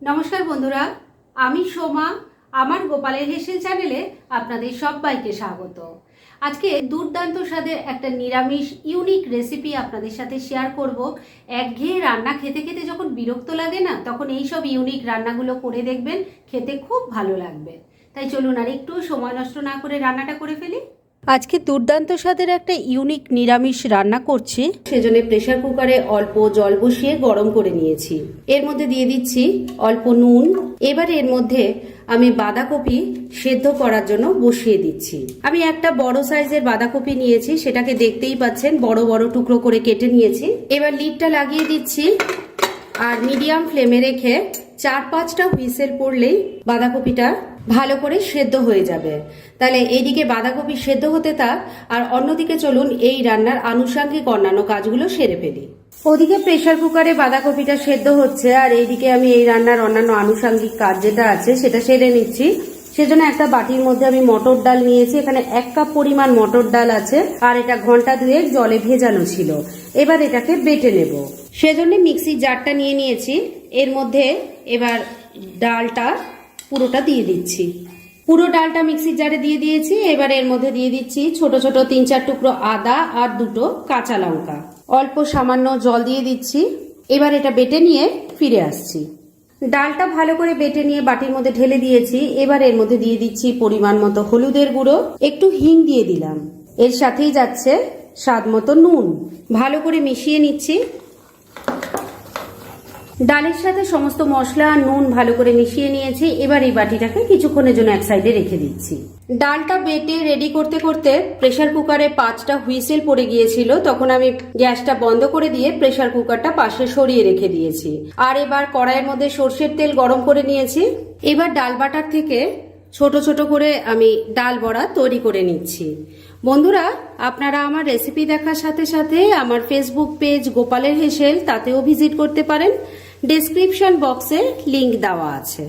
নমস্কার বন্ধুরা, আমি সোমা, আমার গোপালের হেসেল চ্যানেলে আপনাদের সবাইকে স্বাগত। আজকে দুর্দান্ত স্বাদের একটা নিরামিষ ইউনিক রেসিপি আপনাদের সাথে শেয়ার করব। একঘেয়ে রান্না খেতে খেতে যখন বিরক্ত লাগে না, তখন এই সব ইউনিক রান্নাগুলো করে দেখবেন, খেতে খুব ভালো লাগবে। তাই চলুন আর একটু সময় নষ্ট না করে রান্নাটা করে ফেলি। আজকে দুর্দান্ত স্বাদের একটা ইউনিক নিরামিষ রান্না করছি। সেজন্য প্রেসার কুকারে অল্প জল বসিয়ে গরম করে নিয়েছি। এর মধ্যে দিয়ে দিচ্ছি অল্প নুন। এবার এর মধ্যে আমি বাঁধাকপি সেদ্ধ করার জন্য বসিয়ে দিচ্ছি। আমি একটা বড় সাইজের বাঁধাকপি নিয়েছি, সেটাকে দেখতেই পাচ্ছেন, বড় বড় টুকরো করে কেটে নিয়েছি। এবার লিডটা লাগিয়ে দিচ্ছি আর মিডিয়াম ফ্লেমে রেখে চার পাঁচটা হুইসেল পড়লেই বাঁধাকপিটা ভালো করে সেদ্ধ হয়ে যাবে। তাহলে এইদিকে বাঁধাকপি সেদ্ধ হতে থাক, আর অন্যদিকে চলুন এই রান্নার আনুষঙ্গিক অন্যান্য কাজগুলো সেরে ফেলি। ওদিকে প্রেসার কুকারে বাঁধাকপিটা সেদ্ধ হচ্ছে, আর এইদিকে আমি এই রান্নার অন্যান্য আনুষঙ্গিক কাজ যেটা আছে সেটা সেরে নিচ্ছি। সেজন্য একটা বাটির মধ্যে আমি মটর ডাল নিয়েছি, এখানে এক কাপ পরিমাণ মটর ডাল আছে, আর এটা ঘণ্টা দুয়েক জলে ভেজানো ছিল। এবার এটাকে বেটে নেব। সেজন্য মিক্সির জারটা নিয়ে নিয়েছি। এর মধ্যে এবার ডালটা পুরোটা দিয়ে দিচ্ছি। পুরো ডালটা মিক্সির জারে দিয়ে দিয়েছি। এবার এর মধ্যে দিয়ে দিচ্ছি ছোট ছোট তিন, চার টুকরো আদা আর দুটো কাঁচা লঙ্কা। অল্প সামান্য জল দিয়ে দিচ্ছি। এবার এটা বেটে নিয়ে ফিরে আসছি। ডালটা ভালো করে বেটে নিয়ে বাটির মধ্যে ঢেলে দিয়েছি। এবার এর মধ্যে দিয়ে দিচ্ছি পরিমাণ মতো হলুদের গুঁড়ো। একটু হিং দিয়ে দিলাম। এর সাথেই যাচ্ছে স্বাদ মতো নুন। ভালো করে মিশিয়ে নিচ্ছি। ডালের সাথে সমস্ত মশলা নুন ভালো করে মিশিয়ে নিয়েছি। এবার এই বাটিটাকে কিছুক্ষণের জন্য এক সাইডে রেখে দিচ্ছি। ডালটা বেটে রেডি করতে করতে প্রেশার কুকারে পাঁচটা হুইসেল পড়ে গিয়েছিল। তখন আমি গ্যাসটা বন্ধ করে দিয়ে প্রেসার কুকারটা পাশে সরিয়ে রেখে দিয়েছি। আর এবার কড়াইয়ের মধ্যে সর্ষের তেল গরম করে নিয়েছি। এবার ডাল বাটার থেকে ছোট ছোট করে আমি ডাল বড়া তৈরি করে নিচ্ছি। বন্ধুরা, আপনারা আমার রেসিপি দেখার সাথে সাথে আমার ফেসবুক পেজ গোপালের হেসেল তাতেও ভিজিট করতে পারেন। ডেসক্রিপশন বক্সে লিংক দেওয়া আছে।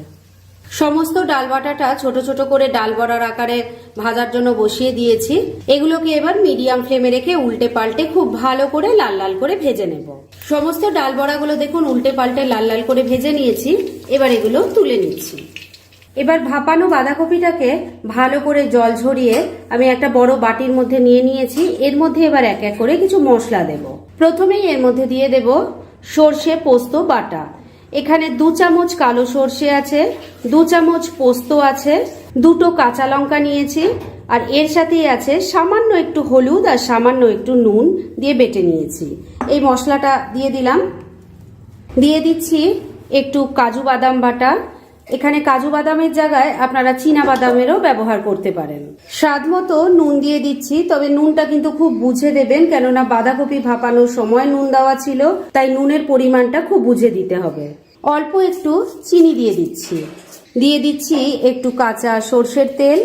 সমস্ত ডাল বাটাটা ছোট ছোট করে ডাল বড়ার আকারে ভাজার জন্য বসিয়ে দিয়েছি। এগুলোকে এবার মিডিয়াম ফ্লেমে রেখে উল্টে পাল্টে খুব ভালো করে লাল লাল করে ভেজে নেব। সমস্ত ডাল বড়াগুলো দেখুন উল্টে পাল্টে লাল লাল করে ভেজে নিয়েছি। এবার এগুলো তুলে নিচ্ছি। এবার ভাপানো বাঁধাকপিটাকে ভালো করে জল ঝরিয়ে আমি একটা বড় বাটির মধ্যে নিয়ে নিয়েছি। এর মধ্যে এবার এক এক করে কিছু মশলা দেব। প্রথমেই এর মধ্যে দিয়ে দেব সর্ষে পোস্ত বাটা। এখানে দু চামচ কালো সর্ষে আছে, দু চামচ পোস্ত আছে, দুটো কাঁচা লঙ্কা নিয়েছি, আর এর সাথেই আছে সামান্য একটু হলুদ আর সামান্য একটু নুন দিয়ে বেটে নিয়েছি। এই মশলাটা দিয়ে দিলাম। দিয়ে দিচ্ছি একটু কাজু বাদাম বাটা এখানে কাজু বাদামের জায়গায় আপনারা চীনা বাদামেরও ব্যবহার করতে পারেন। স্বাদ মতো নুন দিয়ে দিচ্ছি, তবে নুনটা কিন্তু খুব বুঝে দেবেন, কেননা বাঁধাকপি ভাপানোর সময় নুন দেওয়া ছিল, তাই নুনের পরিমাণটা খুব বুঝে দিতে হবে। অল্প একটু চিনি দিয়ে দিচ্ছি। দিয়ে দিচ্ছি একটু কাঁচা সর্ষের তেল।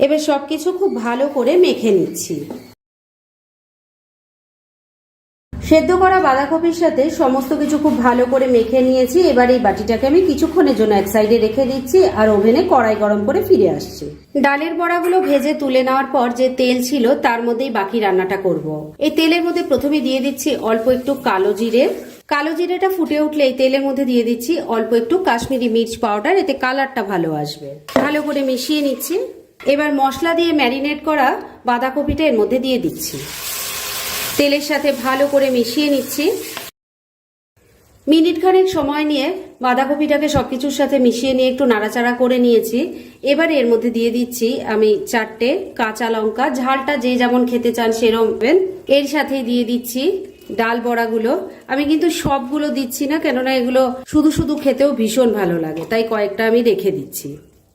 এবার সবকিছু খুব ভালো করে মেখে নিচ্ছি। সেদ্ধ করা বাঁধাকপির সাথে সমস্ত কিছু খুব ভালো করে মেখে নিয়েছি। এবার এই বাটিটাকে আমি কিছুক্ষণের জন্য এক সাইডে রেখে দিচ্ছি আর ওভেনে কড়াই গরম করে ফিরে আসছি। ডালের বড়াগুলো ভেজে তুলে নেওয়ার পর যে তেল ছিল তার মধ্যেই বাকি রান্নাটা করব। এই তেলের মধ্যে প্রথমে দিয়ে দিচ্ছি অল্প একটু কালো জিরে। কালো জিরেটা ফুটে উঠলে এই তেলের মধ্যে দিয়ে দিচ্ছি অল্প একটু কাশ্মীরি মির্চ পাউডার, এতে কালারটা ভালো আসবে। ভালো করে মিশিয়ে নিচ্ছি। এবার মশলা দিয়ে ম্যারিনেট করা বাঁধাকপিটা এর মধ্যে দিয়ে দিচ্ছি। তেলের সাথে ভালো করে মিশিয়ে নিচ্ছি। মিনিট খানেক সময় নিয়ে বাঁধাকপিটাকে সবকিছুর সাথে মিশিয়ে নিয়ে একটু নাড়াচাড়া করে নিয়েছি। এবার এর মধ্যে দিয়ে দিচ্ছি আমি চারটে কাঁচা লঙ্কা। ঝালটা যে যেমন খেতে চান সেরকম এর সাথে দিয়ে দিচ্ছি ডাল বড়াগুলো। আমি কিন্তু সবগুলো দিচ্ছি না, কেননা এগুলো শুধু শুধু খেতেও ভীষণ ভালো লাগে। তাই কয়েকটা আমি রেখে দিচ্ছি।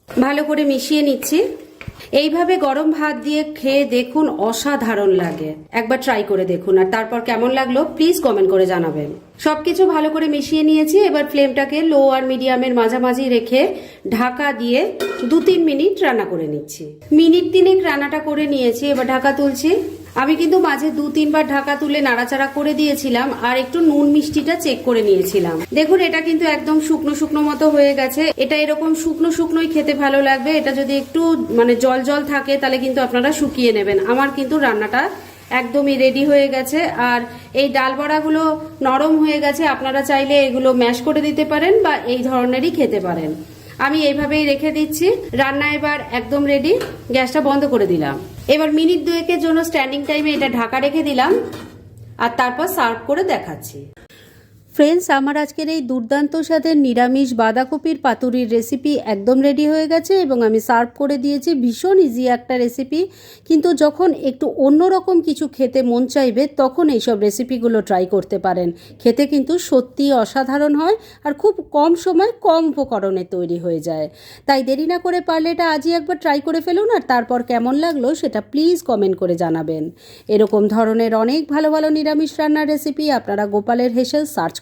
ভালো করে মিশিয়ে নিচ্ছি। এইভাবে গরম ভাত দিয়ে খেয়ে দেখুন অসাধারণ লাগে। একবার ট্রাই করে দেখুন। আর তারপর কেমন লাগল প্লিজ কমেন্ট করে জানাবেন। সবকিছু ভালো করে মিশিয়ে নিয়েছি। এবার ফ্লেমটাকে লো আর মিডিয়ামের মাঝামাঝি রেখে ঢাকা দিয়ে দু তিন মিনিট রান্না করে নিচ্ছি। মিনিট তিনেক রান্নাটা করে নিয়েছি, এবার ঢাকা তুলছি। আমি কিন্তু মাঝে দু তিনবার ঢাকা তুলে নাড়াচাড়া করে দিয়েছিলাম আর একটু নুন মিষ্টিটা চেক করে নিয়েছিলাম। দেখুন, এটা কিন্তু একদম শুকনো শুকনো মতো হয়ে গেছে। এটা এরকম শুকনো শুকনোই খেতে ভালো লাগবে। এটা যদি একটু মানে জল জল থাকে, তাহলে কিন্তু আপনারা শুকিয়ে নেবেন। আমার কিন্তু রান্নাটা একদমই রেডি হয়ে গেছে। আর এই ডাল বড়াগুলো নরম হয়ে গেছে, আপনারা চাইলে এগুলো ম্যাশ করে দিতে পারেন বা এই ধরনেরই খেতে পারেন। আমি এইভাবেই রেখে দিচ্ছি। রান্না এবার একদম রেডি গ্যাসটা বন্ধ করে দিলাম। এবার মিনিট দুয়েকের জন্য স্ট্যান্ডিং টাইমে এটা ঢাকা রেখে দিলাম। আর তারপর সার্ভ করে দেখাচ্ছি। ফ্রেন্ডস আমার আজকের এই দুর্দান্ত স্বাদের নিরামিষ বাঁধাকপির পাতুরির রেসিপি একদম রেডি হয়ে গেছে এবং আমি সার্ভ করে দিয়েছি। ভীষণ ইজি একটা রেসিপি কিন্তু যখন একটু অন্যরকম কিছু খেতে মন চাইবে, তখন এইসব রেসিপিগুলো ট্রাই করতে পারেন। খেতে কিন্তু সত্যি অসাধারণ হয় আর খুব কম সময় কম উপকরণে তৈরি হয়ে যায়। তাই দেরি না করে পারলে এটা আজই একবার ট্রাই করে ফেলুন আর তারপর কেমন লাগল সেটা প্লিজ কমেন্ট করে জানাবেন। এরকম ধরনের অনেক ভালো ভালো নিরামিষ রান্নার রেসিপি আপনারা গোপালের হেসেল সার্চ